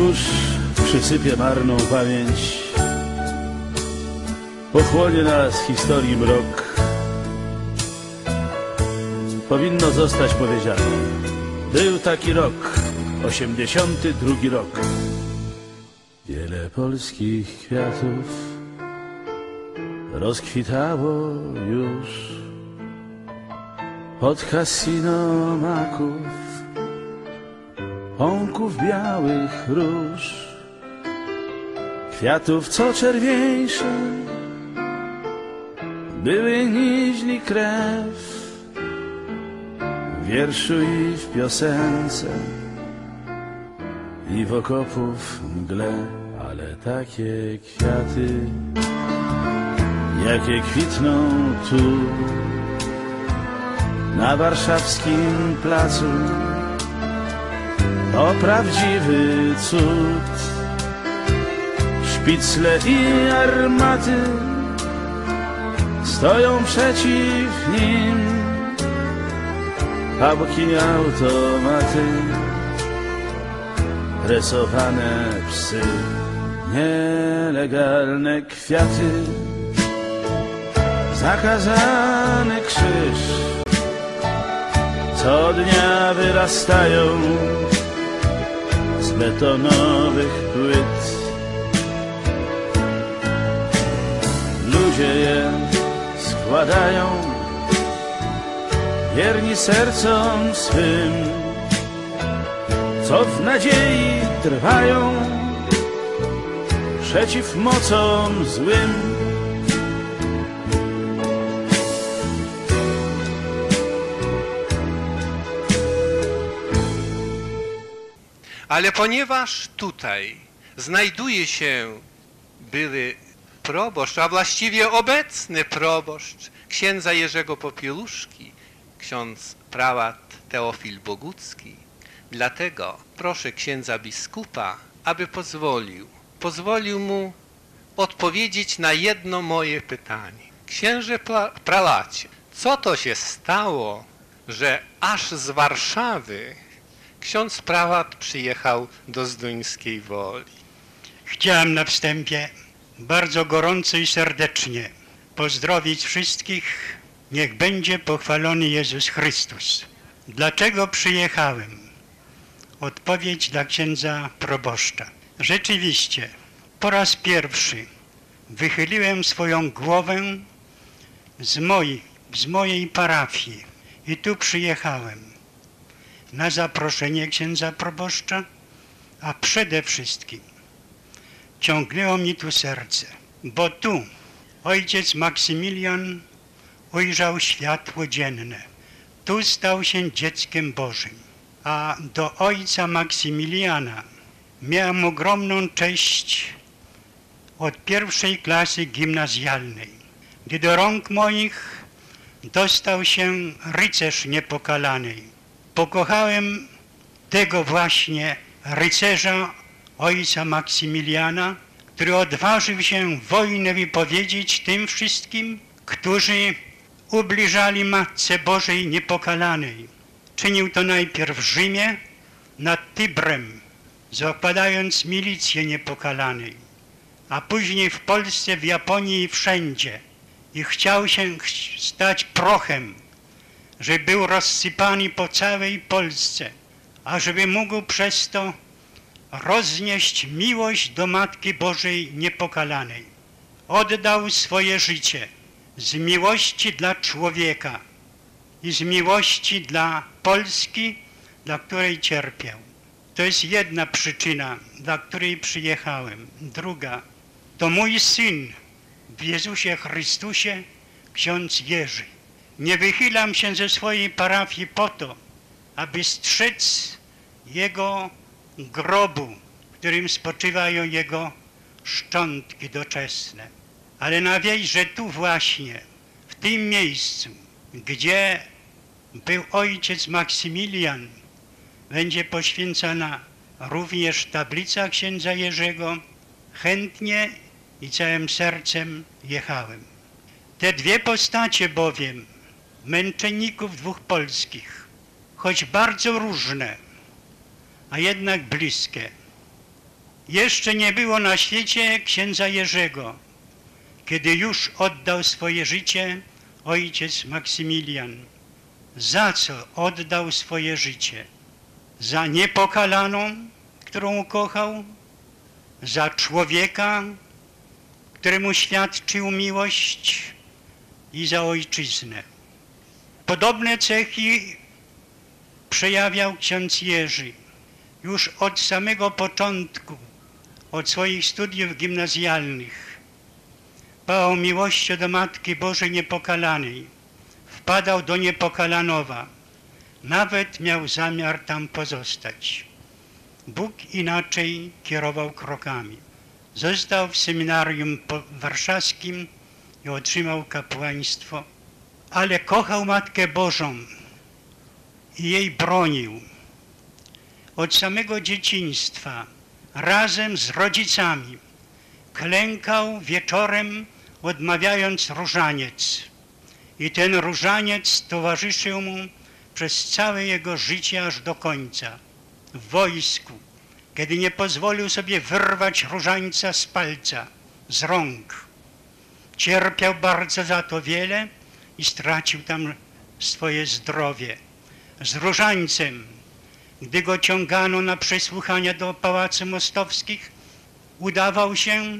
Kurz przysypie marną pamięć, pochłonie nas historii mrok, powinno zostać powiedziane. Był taki rok, osiemdziesiąty drugi rok. Wiele polskich kwiatów rozkwitało już pod kasino maków, pąków białych róż, kwiatów co czerwieńsze były niźli krew w wierszu i w piosence i w okopów mgle, ale takie kwiaty, jakie kwitną tu na warszawskim placu, to prawdziwy cud. Szpicle i armaty stoją przeciw nim, pałki automaty rysowane psy, nielegalne kwiaty, zakazany krzyż. Co dnia wyrastają betonowych płyt. Ludzie je składają, wierni sercom swym co w nadziei trwają przeciw mocom złym. Ale ponieważ tutaj znajduje się były proboszcz, a właściwie obecny proboszcz księdza Jerzego Popieluszki, ksiądz prałat Teofil Bogucki, Dlatego proszę księdza biskupa, aby pozwolił, pozwolił mu odpowiedzieć na jedno moje pytanie. Księże pra- pralacie, co to się stało, że aż z Warszawy ksiądz prałat przyjechał do Zduńskiej Woli? Chciałem na wstępie bardzo gorąco i serdecznie pozdrowić wszystkich. Niech będzie pochwalony Jezus Chrystus. Dlaczego przyjechałem? Odpowiedź dla księdza proboszcza. Rzeczywiście, po raz pierwszy wychyliłem swoją głowę z mojej, z mojej parafii i tu przyjechałem na zaproszenie księdza proboszcza, a przede wszystkim ciągnęło mi tu serce, bo tu ojciec Maksymilian ujrzał światło dzienne. Tu stał się dzieckiem Bożym a do ojca Maksymiliana miałem ogromną cześć od pierwszej klasy gimnazjalnej, gdy do rąk moich dostał się rycerz niepokalanej. Pokochałem tego właśnie rycerza ojca Maksymiliana, który odważył się wojnę wypowiedzieć tym wszystkim, którzy ubliżali Matce Bożej Niepokalanej. Czynił to najpierw w Rzymie, nad Tybrem, zakładając milicję niepokalanej, a później w Polsce, w Japonii i wszędzie. I chciał się stać prochem, żeby był rozsypany po całej Polsce, a żeby mógł przez to roznieść miłość do Matki Bożej Niepokalanej. Oddał swoje życie z miłości dla człowieka, i z miłości dla Polski, dla której cierpiał. To jest jedna przyczyna, dla której przyjechałem. Druga, to mój syn w Jezusie Chrystusie, ksiądz Jerzy. Nie wychylam się ze swojej parafii po to, aby strzec jego grobu, w którym spoczywają jego szczątki doczesne. Ale na wieść, że tu właśnie, w tym miejscu, gdzie był ojciec Maksymilian, będzie poświęcona również tablica księdza Jerzego. Chętnie i całym sercem jechałem. Te dwie postacie bowiem, męczenników dwóch polskich, choć bardzo różne, a jednak bliskie, Jeszcze nie było na świecie księdza Jerzego, kiedy już oddał swoje życie ojciec Maksymilian. Za co oddał swoje życie? Za niepokalaną, którą kochał? Za człowieka, któremu świadczył miłość i za ojczyznę. Podobne cechy przejawiał ksiądz Jerzy już od samego początku, od swoich studiów gimnazjalnych. Pałał miłością do Matki Bożej Niepokalanej. Wpadał do Niepokalanowa. Nawet miał zamiar tam pozostać. Bóg inaczej kierował krokami. Został w seminarium warszawskim i otrzymał kapłaństwo, ale kochał Matkę Bożą i jej bronił. Od samego dzieciństwa razem z rodzicami klękał wieczorem odmawiając różaniec. I ten różaniec towarzyszył mu przez całe jego życie aż do końca. W wojsku, kiedy nie pozwolił sobie wyrwać różańca z palca, z rąk. Cierpiał bardzo za to wiele i stracił tam swoje zdrowie. Z różańcem, gdy go ciągano na przesłuchania do pałacy mostowskich, udawał się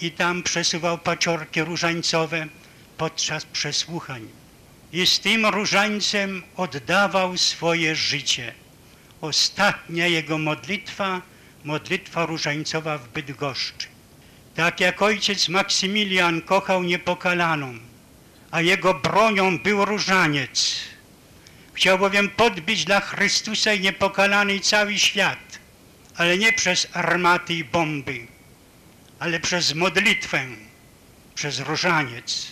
i tam przesuwał paciorki różańcowe podczas przesłuchań. I z tym różańcem oddawał swoje życie. Ostatnia jego modlitwa, modlitwa różańcowa w Bydgoszczy. Tak jak ojciec Maksymilian kochał niepokalaną, a jego bronią był różaniec. Chciał bowiem podbić dla Chrystusa i niepokalany cały świat, ale nie przez armaty i bomby, ale przez modlitwę, przez różaniec.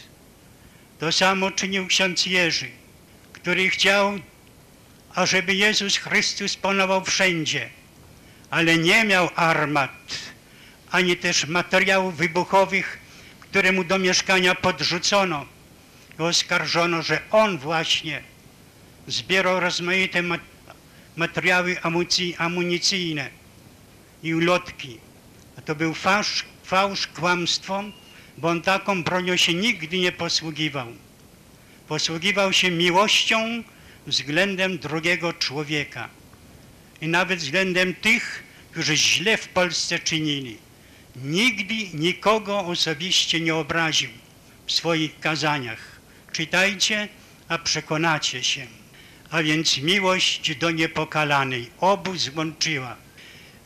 To samo czynił ksiądz Jerzy, który chciał, ażeby Jezus Chrystus panował wszędzie, ale nie miał armat, ani też materiałów wybuchowych, które mu do mieszkania podrzucono i oskarżono, że on właśnie zbierał rozmaite materiały amunicyjne i ulotki. A to był fałsz, fałsz, kłamstwo, bo on taką bronią się nigdy nie posługiwał. Posługiwał się miłością względem drugiego człowieka i nawet względem tych, którzy źle w Polsce czynili. Nigdy nikogo osobiście nie obraził w swoich kazaniach. Czytajcie, a przekonacie się. A więc miłość do niepokalanej obu złączyła.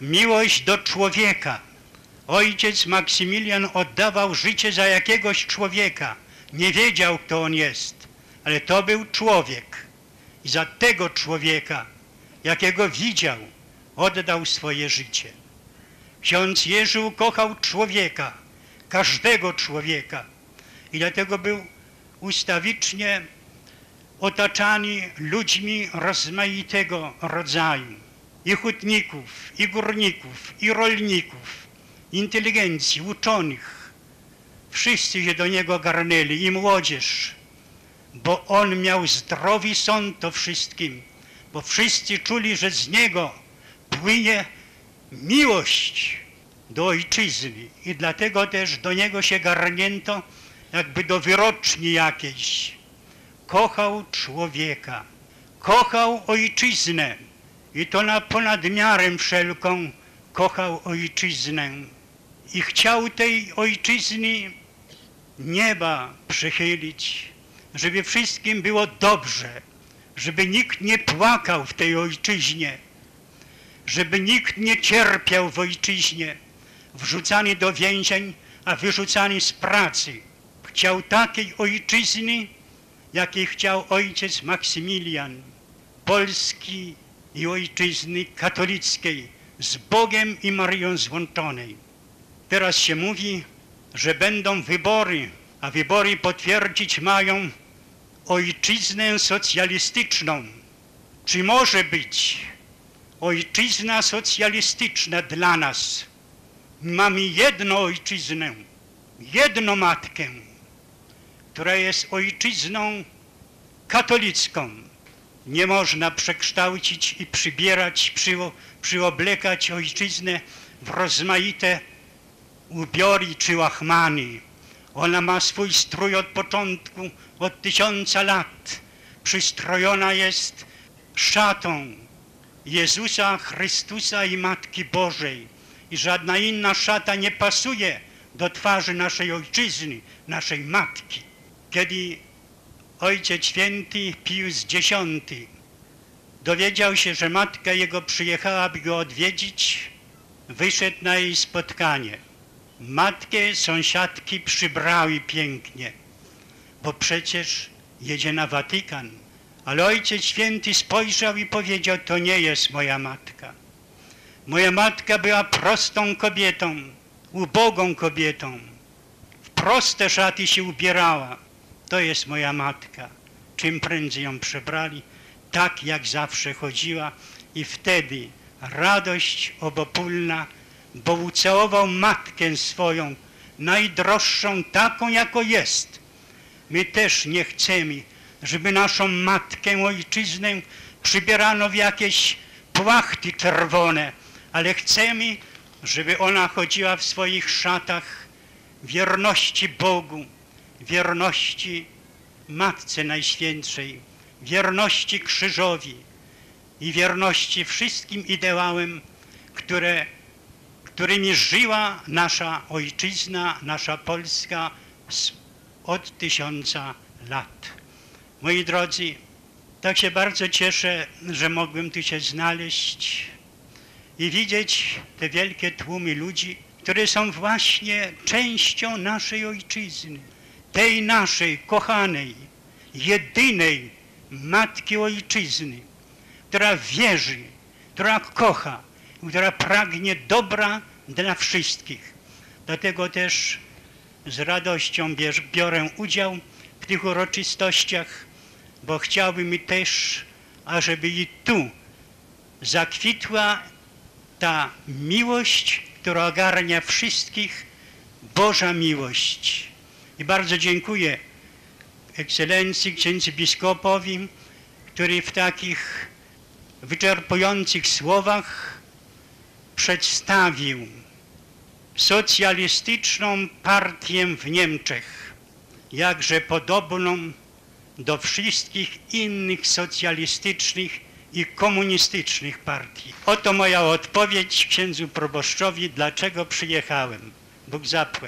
Miłość do człowieka. Ojciec Maksymilian oddawał życie za jakiegoś człowieka. Nie wiedział, kto on jest, ale to był człowiek. I za tego człowieka, jakiego widział, oddał swoje życie. Ksiądz Jerzy ukochał człowieka, każdego człowieka i dlatego był ustawicznie otaczany ludźmi rozmaitego rodzaju. I hutników, i górników, i rolników, inteligencji, uczonych. Wszyscy się do niego garnęli i młodzież, bo on miał zdrowy sąd to wszystkim, bo wszyscy czuli, że z niego płynie miłość do ojczyzny i dlatego też do niego się garnięto jakby do wyroczni jakiejś. Kochał człowieka, kochał ojczyznę i to na ponad miarę wszelką kochał ojczyznę i chciał tej ojczyzny nieba przychylić, żeby wszystkim było dobrze, żeby nikt nie płakał w tej ojczyźnie, żeby nikt nie cierpiał w ojczyźnie, wrzucany do więzień, a wyrzucany z pracy. Chciał takiej ojczyzny, jakiej chciał ojciec Maksymilian, Polski i ojczyzny katolickiej, z Bogiem i Marią złączonej. Teraz się mówi, że będą wybory, a wybory potwierdzić mają ojczyznę socjalistyczną. Czy może być ojczyzna socjalistyczna dla nas? Mamy jedną ojczyznę, jedną matkę, która jest ojczyzną katolicką. Nie można przekształcić i przybierać, przyoblekać ojczyznę w rozmaite ubiory czy łachmany. Ona ma swój strój od początku, od tysiąca lat. Przystrojona jest szatą Jezusa Chrystusa i Matki Bożej. I żadna inna szata nie pasuje do twarzy naszej ojczyzny, naszej matki. Kiedy Ojciec Święty Pius X dowiedział się, że matka jego przyjechała, by go odwiedzić, wyszedł na jej spotkanie. Matkę sąsiadki przybrały pięknie, bo przecież jedzie na Watykan. Ale Ojciec Święty spojrzał i powiedział, to nie jest moja matka. Moja matka była prostą kobietą, ubogą kobietą. W proste szaty się ubierała. To jest moja matka. Czym prędzej ją przebrali, tak jak zawsze chodziła i wtedy radość obopólna, bo ucałował matkę swoją, najdroższą taką, jako jest. My też nie chcemy, żeby naszą matkę, ojczyznę przybierano w jakieś płachty czerwone, ale chcemy, żeby ona chodziła w swoich szatach wierności Bogu, wierności Matce Najświętszej, wierności krzyżowi i wierności wszystkim ideałem, które, którymi żyła nasza ojczyzna, nasza Polska od tysiąca lat. Moi drodzy, tak się bardzo cieszę, że mogłem tu się znaleźć i widzieć te wielkie tłumy ludzi, które są właśnie częścią naszej ojczyzny, tej naszej kochanej, jedynej matki ojczyzny, która wierzy, która kocha, która pragnie dobra dla wszystkich. Dlatego też z radością biorę udział w tych uroczystościach, bo chciałbym też, ażeby i tu zakwitła ta miłość, która ogarnia wszystkich, Boża miłość. I bardzo dziękuję ekscelencji księdzu biskopowi, który w takich wyczerpujących słowach przedstawił socjalistyczną partię w Niemczech, jakże podobną do wszystkich innych socjalistycznych i komunistycznych partii. Oto moja odpowiedź księdzu proboszczowi, dlaczego przyjechałem. Bóg zapłać.